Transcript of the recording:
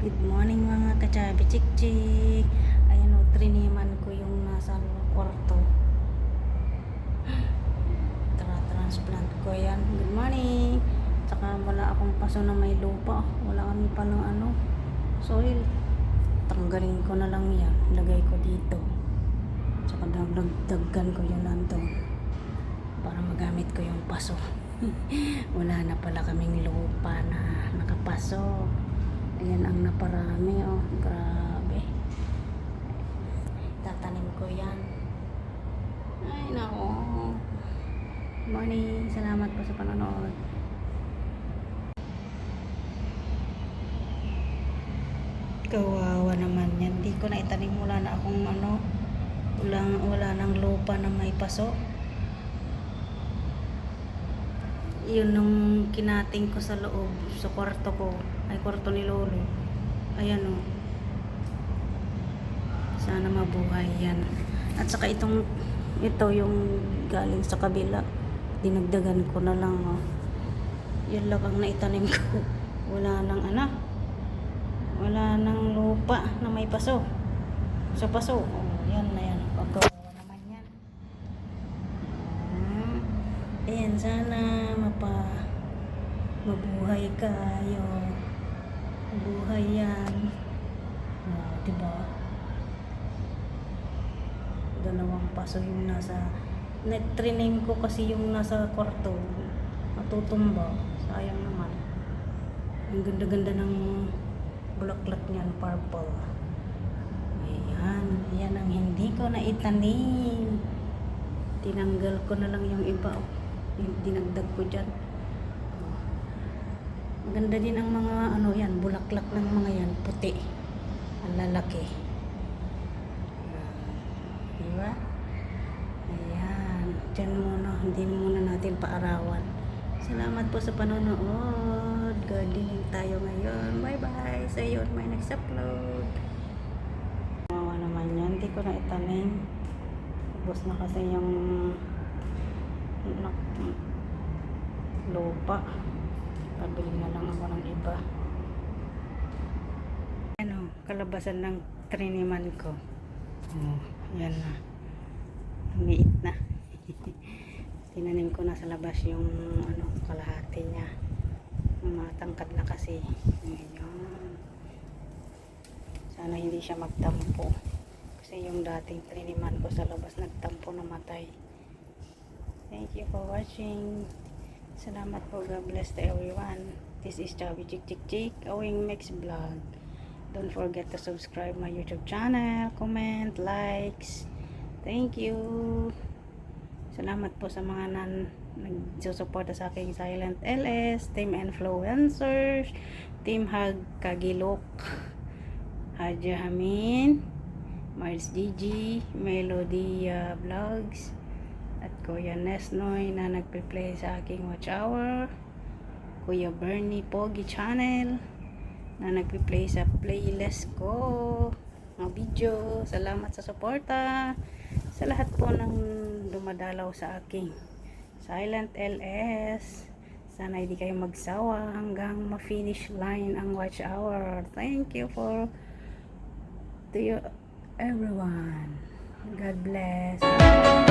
Good morning mga kachabi chik-chik. Ayan o, triniman ko yung nasa kwarto. Tara, transplant ko yan. Good morning. Tsaka wala akong paso na may lupa. Wala kami pa ng ano, soil. Tanggalin ko na lang yan. Lagay ko dito. Tsaka dagdagan ko yun nandun. Para magamit ko yung paso. wala na pala kaming lupa na nakapaso. Ayan ang naparami oh. Grabe. Tatanim ko yan. Ay, nako. Morning. Salamat po sa panonood. Kawawa naman yan. Hindi ko na itanim wala na akong ano. Walang, wala nang lupa na may paso. Yun nung kinating ko sa loob, sa kwarto ko. Ay, kwarto ni Lolo. Ayan o. Sana mabuhay yan. At saka itong, ito yung galing sa kabila. Dinagdagan ko na lang o. Yan lang ang naitanim ko. Wala nang ano. Wala nang lupa na may paso. Sa paso. Oh, yan na yan. Pagkawa naman yan. Hmm. Ayan, sana mabuhay kayo. Mabuhay yan. Oh, diba? Dalawang paso yung nasa net-rename ko kasi yung nasa kwarto. Matutumba. Sayang naman. Ang ganda-ganda ng bulaklak niyan, purple. Ayan, yan ang hindi ko na itanim. Tinanggal ko na lang yung iba. Dinagdag ko dyan. Maganda din ang mga ano yan, bulaklak ng mga yan, puti. Ang lalaki. Di ba? Ayan. Diyan muna, hindi muna natin paarawan. Salamat po sa panonood. Gardening tayo ngayon. Bye-bye. Sa iyo on next upload. Mawa naman yan. Hindi ko na itanim. Ubus na kasi yung lupa. Pabili na lang ako ng iba. Ano, kalabasan ng triniman ko. Oh, yan na. Umiit na. Tinanim ko na sa labas yung ano, kalahati niya. Matangkad na kasi. Ngayon. Sana hindi siya magtampo. Kasi yung dating triniman ko sa labas nagtampo namatay. Thank you for watching. Salamat po. God bless to everyone. This is Chubby Chick Chick Chick. Owing Mix Vlog. Don't forget to subscribe my YouTube channel, comment, likes. Thank you. Salamat po sa mga nan nagsusuporta sa aking Silent LS, Team Influencers, Team Hag Kagilok, Hadja Hamin, Mars Gigi, Melody uh, Vlogs, Kuya Nesnoy na nagpe-play sa aking watch hour, Kuya Bernie Pogi Channel, na nagpe-play sa playlist ko mga video. Salamat sa suporta sa lahat po ng dumadalaw sa aking Silent LS. Sana hindi kayo magsawa hanggang ma-finish line ang watch hour. Thank you for to you everyone. God bless.